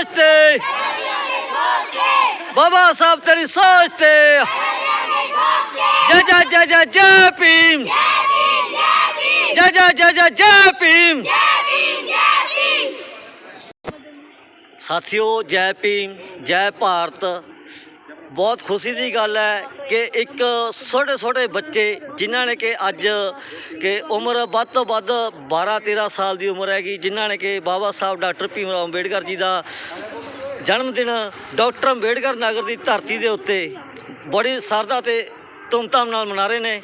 ਸੋਚ ਤੇ ਬਾਬਾ ਸਾਹਿਬ ਤੇਰੀ ਸੋਚ ਤੇ ਜੈ ਜੈ ਜੈ ਜੈ ਜੈ ਭੀਮ। ਜੈ ਜੈ ਜੈ ਜੈ ਜੈ ਭੀਮ। ਸਾਥੀਓ ਜੈ ਭੀਮ, ਜੈ ਭਾਰਤ। ਬਹੁਤ ਖੁਸ਼ੀ ਦੀ ਗੱਲ ਹੈ ਕਿ ਇੱਕ ਛੋਟੇ ਛੋਟੇ ਬੱਚੇ ਜਿਨ੍ਹਾਂ ਨੇ ਕਿ ਅੱਜ ਕਿ ਉਮਰ ਵੱਧ ਤੋਂ ਵੱਧ 12 13 ਸਾਲ ਦੀ ਉਮਰ ਹੈਗੀ, ਜਿਨ੍ਹਾਂ ਨੇ ਕਿ ਬਾਬਾ ਸਾਹਿਬ ਡਾਕਟਰ ਭੀਮ ਰਾਓ ਅੰਬੇਡਕਰ ਜੀ ਦਾ ਜਨਮ ਦਿਨ ਡਾਕਟਰ ਅੰਬੇਡਕਰ ਨਗਰ ਦੀ ਧਰਤੀ ਦੇ ਉੱਤੇ ਬੜੀ ਸਰਦਾ ਤੇ ਧੂਮਧਾਮ ਨਾਲ ਮਨਾ ਰਹੇ ਨੇ।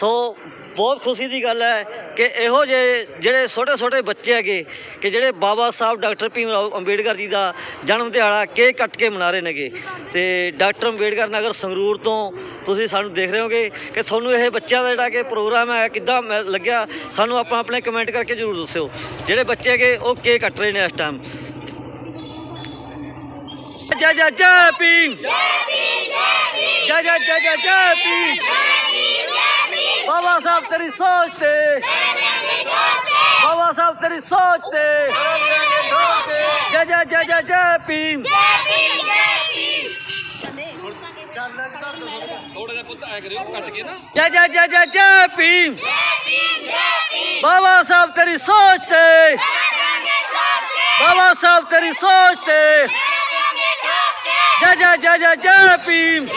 ਸੋ ਬਹੁਤ ਖੁਸ਼ੀ ਦੀ ਗੱਲ ਹੈ ਕਿ ਇਹੋ ਜਿਹੇ ਜਿਹੜੇ ਛੋਟੇ ਛੋਟੇ ਬੱਚੇ ਹੈਗੇ ਕਿ ਜਿਹੜੇ ਬਾਬਾ ਸਾਹਿਬ ਡਾਕਟਰ ਭੀਮ ਰਾਓ ਅੰਬੇਡਕਰ ਜੀ ਦਾ ਜਨਮ ਦਿਹਾੜਾ ਕੇਕ ਕੱਟ ਕੇ ਮਨਾ ਰਹੇ ਨੇਗੇ। ਤੇ ਡਾਕਟਰ ਅੰਬੇਡਕਰ ਨਗਰ ਸੰਗਰੂਰ ਤੋਂ ਤੁਸੀਂ ਸਾਨੂੰ ਦੇਖ ਰਹੇ ਹੋਗੇ ਕਿ ਤੁਹਾਨੂੰ ਇਹ ਬੱਚਿਆਂ ਦਾ ਜਿਹੜਾ ਕਿ ਪ੍ਰੋਗਰਾਮ ਹੈ ਕਿੱਦਾਂ ਲੱਗਿਆ ਸਾਨੂੰ ਆਪਾਂ ਆਪਣੇ ਕਮੈਂਟ ਕਰਕੇ ਜਰੂਰ ਦੱਸਿਓ। ਜਿਹੜੇ ਬੱਚੇ ਹੈਗੇ ਉਹ ਕੇਕ ਕੱਟ ਰਹੇ ਨੇ ਇਸ ਟਾਈਮ ਜੈ ਜੈ ਜੈ ਭੀਮ। ਜੈ ਜੈ ਜੈ ਜੈ ਜੈ ਭੀਮ। ਬਾਬਾ ਸਾਹਿਬ ਤੇਰੀ ਸੋਚ ਤੇ। ਬਾਬਾ ਸਾਹਿਬ ਤੇਰੀ ਸੋਚ ਤੇ। ਜੈ ਜੈ ਜੈ ਜੈ ਜੈ ਭੀਮ। ਥੋੜਾ ਜਿਹਾ ਪੁੱਤ ਐ ਕਰਿਓ ਕੱਟ ਕੇ ਨਾ ਜੈ ਜੈ ਜੈ ਜੈ ਜੈ ਭੀਮ। ਬਾਬਾ ਸਾਹਿਬ ਤੇਰੀ ਸੋਚ ਤੇ। ਬਾਬਾ ਸਾਹਿਬ ਤੇਰੀ ਸੋਚ ਤੇ। ਜੈ ਜੈ ਜੈ ਜੈ ਜੈ ਭੀਮ।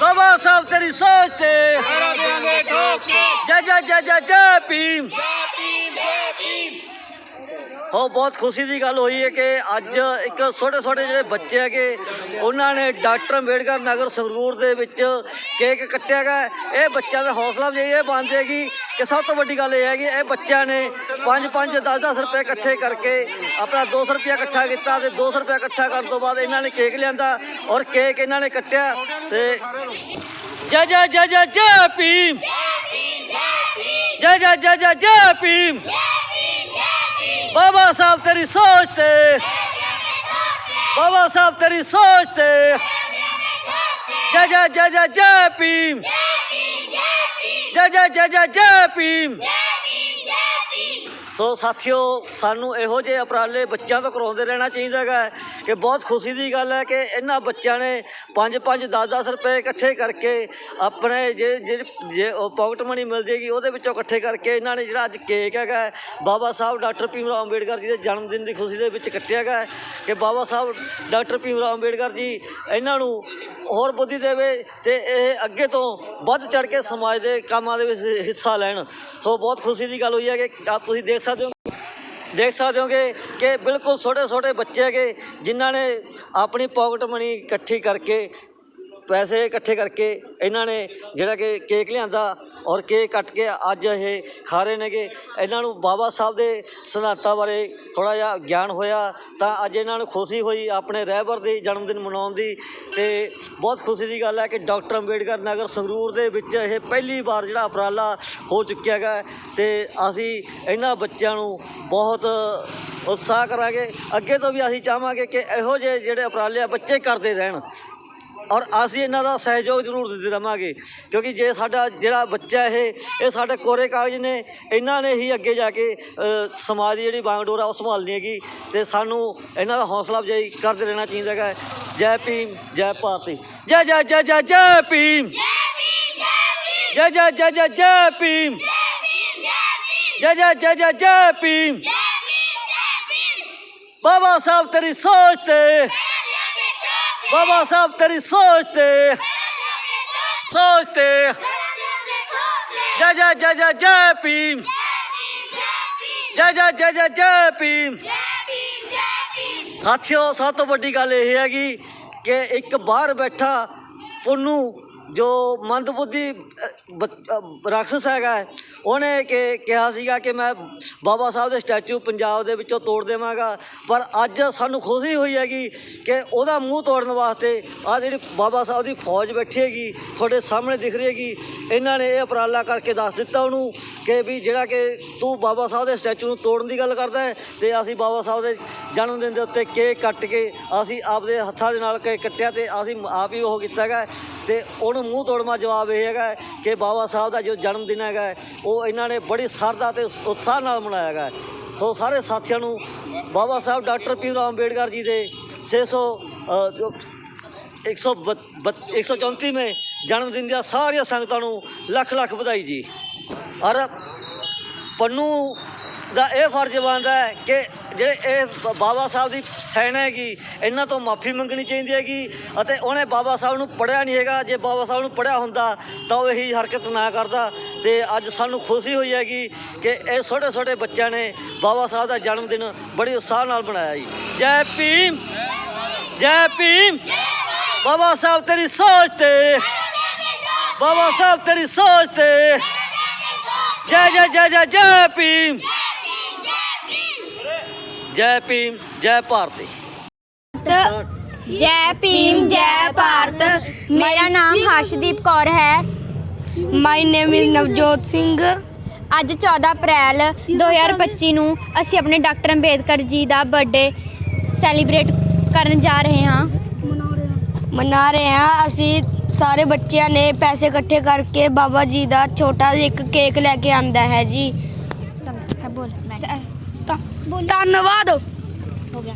ਬਾਬਾ ਸਾਹਿਬ ਤੇਰੀ ਸੋਚ ਤੇ। ਜੈ ਜੈ ਜੈ ਜੈ ਜੈ ਭੀਮ। ਉਹ ਬਹੁਤ ਖੁਸ਼ੀ ਦੀ ਗੱਲ ਹੋਈ ਹੈ ਕਿ ਅੱਜ ਇੱਕ ਛੋਟੇ ਛੋਟੇ ਜਿਹੜੇ ਬੱਚੇ ਹੈਗੇ, ਉਹਨਾਂ ਨੇ ਡਾਕਟਰ ਅੰਬੇਡਕਰ ਨਗਰ ਸੰਗਰੂਰ ਦੇ ਵਿੱਚ ਕੇਕ ਕੱਟਿਆ ਗਿਆ ਇਹ ਬੱਚਿਆਂ ਦਾ ਹੌਸਲਾ ਅਫਜ਼ਾਈ ਇਹ ਬਣਦੀ ਹੈਗੀ ਕਿ ਸਭ ਤੋਂ ਵੱਡੀ ਗੱਲ ਇਹ ਹੈ ਕਿ ਇਹ ਬੱਚਿਆਂ ਨੇ 5 5 10 10 ਰੁਪਏ ਇਕੱਠੇ ਕਰਕੇ ਆਪਣਾ 200 ਰੁਪਏ ਇਕੱਠਾ ਕੀਤਾ ਤੇ 200 ਰੁਪਏ ਇਕੱਠਾ ਕਰਨ ਤੋਂ ਬਾਅਦ ਇਹਨਾਂ ਨੇ ਕੇਕ ਲਿਆਂਦਾ ਔਰ ਕੇਕ ਇਹਨਾਂ ਨੇ ਕੱਟਿਆ ਤੇ ਜੈ ਜੈ ਜੈ ਜੈ ਜੈ ਭੀਮ ਜੈ ਜੈ ਜੈ ਜੈ ਜੈ ਭੀਮ ਬਾਬਾ ਸਾਹਿਬ ਤੇਰੀ ਸੋਚ ਤੇ ਬਾਬਾ ਸਾਹਿਬ ਤੇਰੀ ਸੋਚ ਤੇ ਜੈ ਜੈ ਜੈ ਜੈ ਜੈ ਭੀਮ ਜੈ ਜੈ ਜੈ ਜੈ ਜੈ ਭੀਮ। ਸੋ ਸਾਥੀਓ ਸਾਨੂੰ ਇਹੋ ਜਿਹੇ ਉਪਰਾਲੇ ਬੱਚਿਆਂ ਤੋਂ ਕਰਾਉਂਦੇ ਰਹਿਣਾ ਚਾਹੀਦਾ ਹੈਗਾ। ਕਿ ਬਹੁਤ ਖੁਸ਼ੀ ਦੀ ਗੱਲ ਹੈ ਕਿ ਇਹਨਾਂ ਬੱਚਿਆਂ ਨੇ 5 5 10 10 ਰੁਪਏ ਇਕੱਠੇ ਕਰਕੇ ਆਪਣੇ ਜਿਹੜੇ ਜਿਹੜੇ ਜੇ ਪਾਕਟ ਮਨੀ ਮਿਲ ਜੇਗੀ, ਉਹਦੇ ਵਿੱਚੋਂ ਇਕੱਠੇ ਕਰਕੇ ਇਹਨਾਂ ਨੇ ਜਿਹੜਾ ਅੱਜ ਕੇਕ ਹੈਗਾ ਬਾਬਾ ਸਾਹਿਬ ਡਾਕਟਰ ਭੀਮ ਰਾਓ ਅੰਬੇਡਕਰ ਜੀ ਦੇ ਜਨਮ ਦਿਨ ਦੀ ਖੁਸ਼ੀ ਦੇ ਵਿੱਚ ਕੱਟਿਆ ਗਿਆ ਕਿ ਬਾਬਾ ਸਾਹਿਬ ਡਾਕਟਰ ਭੀਮ ਰਾਓ ਅੰਬੇਡਕਰ ਜੀ ਇਹਨਾਂ ਨੂੰ ਹੋਰ ਬੁੱਧੀ ਦੇਵੇ ਤੇ ਇਹ ਅੱਗੇ ਤੋਂ ਵੱਧ ਚੜ ਕੇ ਸਮਾਜ ਦੇ ਕੰਮਾਂ ਦੇ ਵਿੱਚ ਹਿੱਸਾ ਲੈਣ। ਸੋ ਬਹੁਤ ਖੁਸ਼ੀ ਦੀ ਗੱਲ ਹੋਈ ਹੈ ਕਿ ਆਪ ਤੁਸੀਂ ਦੇਖ ਸਕਦੇ ਹੋ। ਦੇਖ ਸਕਦੇ ਹੋਗੇ ਕਿ ਬਿਲਕੁਲ ਛੋਟੇ ਛੋਟੇ ਬੱਚੇ ਹੈਗੇ, ਜਿਨ੍ਹਾਂ ਨੇ ਆਪਣੀ ਪਾਕਟ ਮਨੀ ਇਕੱਠੀ ਕਰਕੇ, ਪੈਸੇ ਇਕੱਠੇ ਕਰਕੇ ਇਹਨਾਂ ਨੇ ਜਿਹੜਾ ਕਿ ਕੇਕ ਲਿਆਂਦਾ ਔਰ ਕੇਕ ਕੱਟ ਕੇ ਅੱਜ ਇਹ ਖਾ ਰਹੇ ਨੇਗੇ। ਇਹਨਾਂ ਨੂੰ ਬਾਬਾ ਸਾਹਿਬ ਦੇ ਸਿਧਾਂਤਾਂ ਬਾਰੇ ਥੋੜਾ ਜਿਹਾ ਗਿਆਨ ਹੋਇਆ ਤਾਂ ਅੱਜ ਇਹਨਾਂ ਨੂੰ ਖੁਸ਼ੀ ਹੋਈ, ਆਪਣੇ ਰਹਿਬਰ ਦੇ ਜਨਮ ਦਿਨ ਮਨਾਉਣ ਦੀ ਤੇ ਬਹੁਤ ਖੁਸ਼ੀ ਦੀ ਗੱਲ ਹੈ ਕਿ ਡਾਕਟਰ ਅੰਬੇਡਕਰ ਨਗਰ ਸੰਗਰੂਰ ਦੇ ਵਿੱਚ ਇਹ ਪਹਿਲੀ ਵਾਰ ਜਿਹੜਾ ਉਪਰਾਲਾ ਹੋ ਚੁੱਕਿਆ ਹੈਗਾ ਤੇ ਅਸੀਂ ਇਹਨਾਂ ਬੱਚਿਆਂ ਨੂੰ ਬਹੁਤ ਉਤਸ਼ਾਹ ਕਰਾਂਗੇ। ਅੱਗੇ ਤੋਂ ਵੀ ਅਸੀਂ ਚਾਹਾਂਗੇ ਕਿ ਇਹੋ ਜਿਹੇ ਜਿਹੜੇ ਉਪਰਾਲੇ ਆ, ਬੱਚੇ ਕਰਦੇ ਰਹਿਣ। ਔਰ ਅਸੀਂ ਇਹਨਾਂ ਦਾ ਸਹਿਯੋਗ ਜ਼ਰੂਰ ਦਿੰਦੇ ਰਵਾਂਗੇ। ਕਿਉਂਕਿ ਜੇ ਸਾਡਾ ਜਿਹੜਾ ਬੱਚਾ ਇਹ ਇਹ ਸਾਡੇ ਕੋਰੇ ਕਾਗਜ਼ ਨੇ ਇਹਨਾਂ ਨੇ ਹੀ ਅੱਗੇ ਜਾ ਕੇ ਸਮਾਜ ਦੀ ਜਿਹੜੀ ਬਾਗਡੋਰ ਆ ਉਹ ਸੰਭਾਲਣੀ ਹੈਗੀ ਤੇ ਸਾਨੂੰ ਇਹਨਾਂ ਦਾ ਹੌਸਲਾ ਅਫਜ਼ਾਈ ਕਰਦੇ ਰਹਿਣਾ ਚਾਹੀਦਾ ਹੈਗਾ। ਜੈ ਭੀਮ ਜੈ ਭਾਰਤੀ। ਜੈ ਜੈ ਜੈ ਜੈ ਜੈ ਭੀਮ। ਜੈ ਜੈ ਜੈ ਜੈ ਜੈ ਭੀਮ। ਜੈ ਜੈ ਜੈ ਜੈ ਜੈ ਭੀਮ। ਬਾਬਾ ਸਾਹਿਬ ਤੇਰੀ ਸੋਚ ਤੇ ਬਾਬਾ ਸਾਹਿਬ ਤੇਰੀ ਸੋਚ ਤੇ ਸੋਚ ਤੇ ਜੈ ਜੈ ਜੈ ਜੈ ਜੈ ਭੀਮ ਜੈ ਜੈ ਜੈ ਜੈ ਭੀਮ ਸਾਥੀਓ ਸਭ ਤੋਂ ਵੱਡੀ ਗੱਲ ਇਹ ਹੈਗੀ ਕਿ ਇੱਕ ਬਾਹਰ ਬੈਠਾ ਪੁੰਨੂ ਜੋ ਮੰਦਬੁੱਧੀ ਅ, ਰਾਖਸ਼ ਹੈਗਾ ਉਹਨੇ ਕਿ ਕਿਹਾ ਸੀਗਾ ਕਿ ਮੈਂ ਬਾਬਾ ਸਾਹਿਬ ਦੇ ਸਟੈਚੂ ਪੰਜਾਬ ਦੇ ਵਿੱਚੋਂ ਤੋੜ ਦੇਵਾਂਗਾ। ਪਰ ਅੱਜ ਸਾਨੂੰ ਖੁਸ਼ੀ ਹੋਈ ਹੈਗੀ ਕਿ ਉਹਦਾ ਮੂੰਹ ਤੋੜਨ ਵਾਸਤੇ ਆ ਜਿਹੜੀ ਬਾਬਾ ਸਾਹਿਬ ਦੀ ਫੌਜ ਬੈਠੀ ਹੈਗੀ ਤੁਹਾਡੇ ਸਾਹਮਣੇ ਦਿਖ ਰਹੀ ਹੈਗੀ ਇਹਨਾਂ ਨੇ ਇਹ ਉਪਰਾਲਾ ਕਰਕੇ ਦੱਸ ਦਿੱਤਾ ਉਹਨੂੰ। ਕਿ ਵੀ ਜਿਹੜਾ ਕਿ ਤੂੰ ਬਾਬਾ ਸਾਹਿਬ ਦੇ ਸਟੈਚੂ ਨੂੰ ਤੋੜਨ ਦੀ ਗੱਲ ਕਰਦਾ ਹੈ ਤੇ ਅਸੀਂ ਬਾਬਾ ਸਾਹਿਬ ਦੇ ਜਨਮ ਦਿਨ ਦੇ ਉੱਤੇ ਕੇਕ ਕੱਟ ਕੇ ਅਸੀਂ ਆਪਦੇ ਹੱਥਾਂ ਦੇ ਨਾਲ ਕੇਕ ਕੱਟਿਆ ਤੇ ਅਸੀਂ ਆਪ ਹੀ ਉਹ ਕੀਤਾ ਹੈਗਾ ਤੇ ਉਹਨੂੰ ਨੂੰ ਮੂੰਹ ਤੋੜਮਾ ਜਵਾਬ ਇਹ ਹੈਗਾ ਕਿ ਬਾਬਾ ਸਾਹਿਬ ਦਾ ਜੋ ਜਨਮ ਦਿਨ ਹੈਗਾ ਉਹ ਇਹਨਾਂ ਨੇ ਬੜੀ ਸਰਦਾ ਤੇ ਉਤਸ਼ਾਹ ਨਾਲ ਮਨਾਇਆ ਹੈਗਾ ਸੋ ਸਾਰੇ ਸਾਥੀਆਂ ਨੂੰ ਬਾਬਾ ਸਾਹਿਬ ਡਾਕਟਰ ਭੀਮ ਰਾਓ ਅੰਬੇਡਕਰ ਜੀ ਦੇ 600 ਅ, ਜੋ 134ਵੇਂ ਜਨਮ ਦਿਨ ਦੀਆਂ ਸਾਰੀਆਂ ਸੰਗਤਾਂ ਨੂੰ ਲੱਖ ਲੱਖ ਵਧਾਈ ਜੀ। ਔਰ ਪੰਨੂ ਦਾ ਇਹ ਫਰਜ਼ ਬਣਦਾ ਹੈ ਕਿ ਜਿਹੜੇ ਇਹ ਬ- ਬਾਬਾ ਸਾਹਿਬ ਦੀ ਸੈਨਾ ਹੈਗੀ, ਇਹਨਾਂ ਤੋਂ ਮਾਫੀ ਮੰਗਣੀ ਚਾਹੀਦੀ ਹੈਗੀ ਅਤੇ ਉਹਨੇ ਬਾਬਾ ਸਾਹਿਬ ਨੂੰ ਪੜਿਆ ਨਹੀਂ ਹੈਗਾ। ਜੇ ਬਾਬਾ ਸਾਹਿਬ ਨੂੰ ਪੜਿਆ ਹੁੰਦਾ, ਤਾਂ ਉਹ ਇਹੀ ਹਰਕਤ ਨਾ ਕਰਦਾ। ਤੇ ਅੱਜ ਸਾਨੂੰ ਖੁਸ਼ੀ ਹੋਈ ਹੈਗੀ ਕਿ ਇਹ ਛੋਟੇ ਛੋਟੇ ਬੱਚਿਆਂ ਨੇ ਬਾਬਾ ਸਾਹਿਬ ਦਾ ਜਨਮ ਦਿਨ ਬੜੀ ਉਤਸ਼ਾਹ ਨਾਲ ਮਨਾਇਆ ਜੀ। ਜੈ ਭੀਮ! ਜੈ ਭੀਮ! ਬਾਬਾ ਸਾਹਿਬ ਤੇਰੀ ਸੋਚ ਤੇ, ਬਾਬਾ ਸਾਹਿਬ ਤੇਰੀ ਸੋਚ ਤੇ ਜੈ ਜੈ ਜੈ ਜੈ ਜੈ ਭੀਮ। ਜੈ ਭੀਮ ਜੈ ਭਾਰਤੀ। ਜੈ ਭੀਮ ਜੈ ਭਾਰਤ। ਮੇਰਾ ਨਾਮ ਹਰਸ਼ਦੀਪ ਕੌਰ ਹੈ। My name is Navjot Singh. ਅੱਜ 14 ਅਪ੍ਰੈਲ 2025 ਨੂੰ ਅਸੀਂ ਆਪਣੇ ਡਾਕਟਰ ਅੰਬੇਦਕਰ ਜੀ ਦਾ ਬਰਥਡੇ ਸੈਲੀਬ੍ਰੇਟ ਕਰਨ ਜਾ ਰਹੇ ਹਾਂ। ਮਨਾ ਰਹੇ ਹਾਂ। ਅਸੀਂ ਸਾਰੇ ਬੱਚਿਆਂ ਨੇ ਪੈਸੇ ਇਕੱਠੇ ਕਰਕੇ ਬਾਬਾ ਜੀ ਦਾ ਛੋਟਾ ਜਿਹਾ ਇੱਕ ਕੇਕ ਲੈ ਕੇ ਆਂਦਾ ਹੈ ਜੀ। ਹੈ ਬੋਲ ਧੰਨਵਾਦ। ਹੋ ਗਿਆ।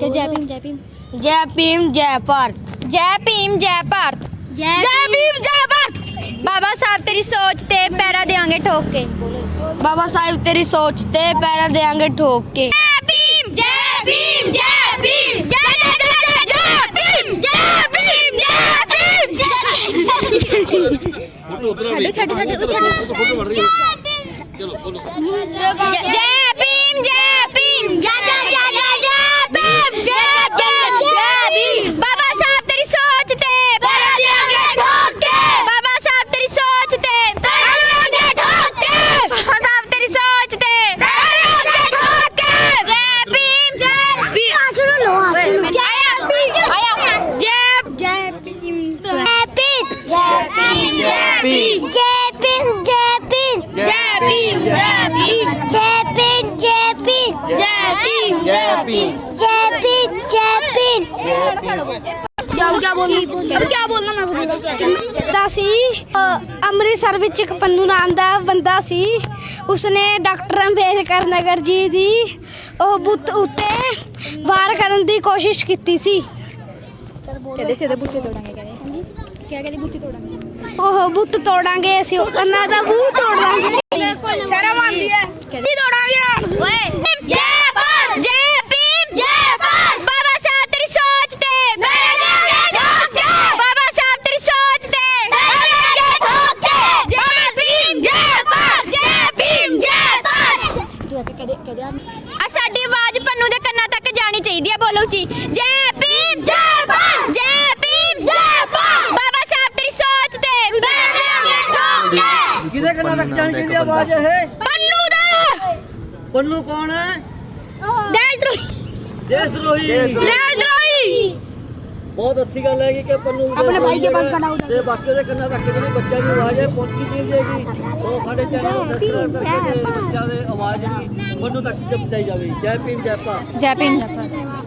ਤੇ ਜੈ ਭੀਮ ਜੈ ਭੀਮ। ਜੈ ਭੀਮ ਜੈ ਭਾਰਤ। ਜੈ ਭੀਮ ਜੈ ਭਾਰਤ। ਜੈ ਭੀਮ। ਜੈ ਭਾਰਤ। ਬਾਬਾ ਸਾਹਿਬ ਤੇਰੀ ਸੋਚ ਤੇ ਪੈਰਾ ਦੇਾਂਗੇ ਠੋਕ ਕੇ। ਬਾਬਾ ਸਾਹਿਬ ਤੇਰੀ ਸੋਚ ਤੇ ਪੈਰਾਂ ਦੇਾਂਗੇ ਠੋਕ ਕੇ। ਜੈ ਭੀਮ ਜੈ ਭੀਮ ਜੈ ਭੀਮ ਜੈ ਜੈ ਜੈ ਜੈ ਜੈ ਭੀਮ ਜੈ ਭੀਮ ਜੈ ਭੀਮ ਛੱਡ ਛੱਡੋ ਛੱਡੋ ਛੱਡੋ क्या क्या बोलना अब क्या बोलना मैं बोलूंगा ਦਾ ਸੀ ਅ, ਅੰਮ੍ਰਿਤਸਰ ਵਿੱਚ ਇੱਕ ਪੰਨੂ ਨਾਮ ਦਾ ਬੰਦਾ ਸੀ ਉਸਨੇ ਡਾਕਟਰ ਅੰਬੇਦਕਰ ਨਗਰ ਜੀ ਦੀ ਉਹ ਬੁੱਤ ਉੱਤੇ ਵਾਰ ਕਰਨ ਦੀ ਕੋਸ਼ਿਸ਼ ਕੀਤੀ ਸੀ ਕਹਿੰਦੇ ਸਿੱਧੇ ਬੁੱਤੇ ਤੋੜਾਂਗੇ ਕਹਿੰਦੇ ਹਾਂਜੀ ਕਿਆ ਕਹਿੰਦੇ ਬੁੱਤੇ ਤੋੜਾਂਗੇ ਉਹ ਬੁੱਤ ਤੋੜਾਂਗੇ ਅਸੀਂ ਉਹਨਾਂ ਦਾ ਬੂਹ ਤੋੜਾਂਗੇ ਸ਼ਰਮ ਆਉਂਦੀ ਹੈ ਕੀ ਤੋੜਾਂਗੇ ਓਏ Milti. Jai Bhim! Jai Bhim! Jai Bhim! Jai Bhim! बाबा साहब तेरी सोच दे किधर का नाटक जाने के लिए आवाज़ है पन्नू दा पन्नू कौन है देशद्रोही देशद्रोही देशद्रोही बहुत अच्छी गल है कि पन्नू अपने भाई के पास खड़ा हो जाए बाकी ਦੇ ਕੰਨਾਂ ਤੱਕ ਵੀ ਬੱਚਾ ਦੀ ਆਵਾਜ਼ ਹੈ ਪਹੁੰਚੀ ਨਹੀਂ ਜਾਏਗੀ ਉਹ ਸਾਡੇ ਚੈਨਲ ਨੂੰ ਸਬਸਕ੍ਰਾਈਬ ਕਰਕੇ ਬੱਚਾ ਦੀ ਆਵਾਜ਼ ਜਿਹੜੀ ਪन्नू ਤੱਕ ਪਹੁੰਚਾਈ ਜਾਵੇ ਜੈ ਭੀਮ ਜੈ ਪਾ ਜੈ ਭੀਮ ਜੈ ਪਾ